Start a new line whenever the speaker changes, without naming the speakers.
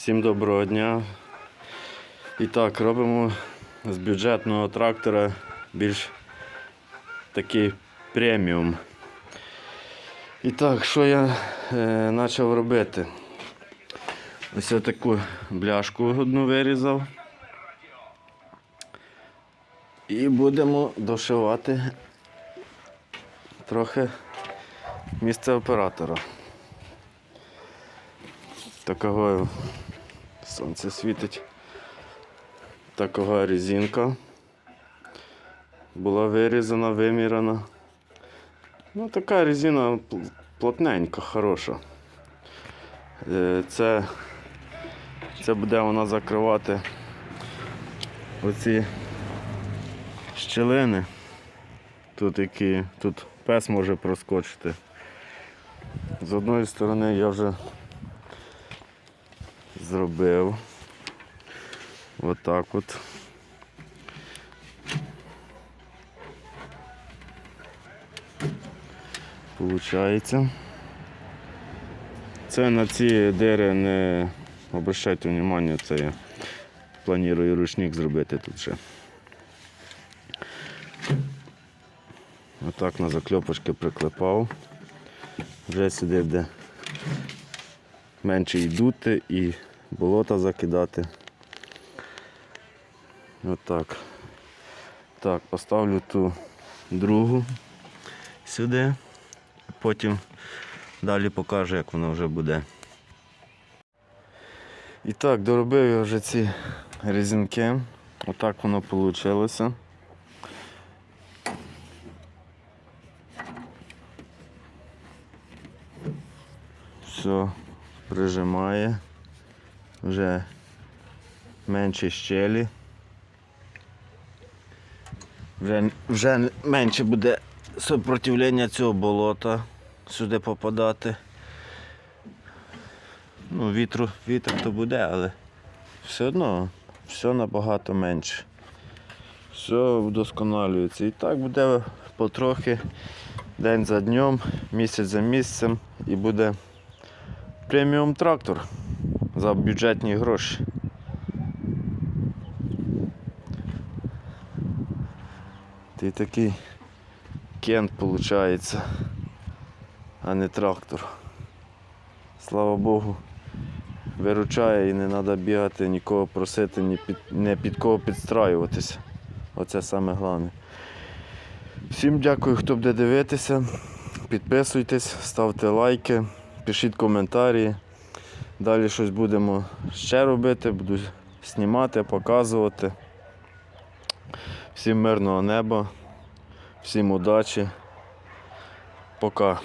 Всім доброго дня. І так, робимо з бюджетного трактора більш такий преміум. І так, що я е, почав робити? Ось таку бляшку одну вирізав. І будемо дошивати трохи місце оператора. Такого сонце світить. Такого резинка була вирізана, виміряна. Ну, така резина плотненька, хороша. Е, Це, це буде вона закривати оці щілини. Тут які, тут пес може проскочити. З одної сторони я вже зробив. Отак от. Получається. Це на ці дири не обращайте внимання, це я планую ручник зробити тут ще. Отак на закльопочки приклепав. Вже сюди буде менше і дути, і болота закидати. Отак. Так, поставлю ту другу сюди, потім далі покажу, як воно вже буде. І так, доробив я вже ці резинки. Отак воно вийшло. Все прижимає. Вже менше щелі. Вже, вже менше буде супротивлення цього болота сюди попадати. Ну, вітру, вітер то буде, але все одно все набагато менше. Все вдосконалюється. І так буде потрохи день за днем, місяць за місяцем і буде преміум трактор за бюджетні гроші. Ти такий кент виходить, а не трактор. Слава Богу, виручає і не треба бігати, нікого просити, ні під, не під кого підстраюватися. Оце саме головне. Всім дякую, хто буде дивитися. Підписуйтесь, ставте лайки, пишіть коментарі. Далі щось будемо ще робити, буду знімати, показувати. Всім мирного неба, всім удачі. Пока.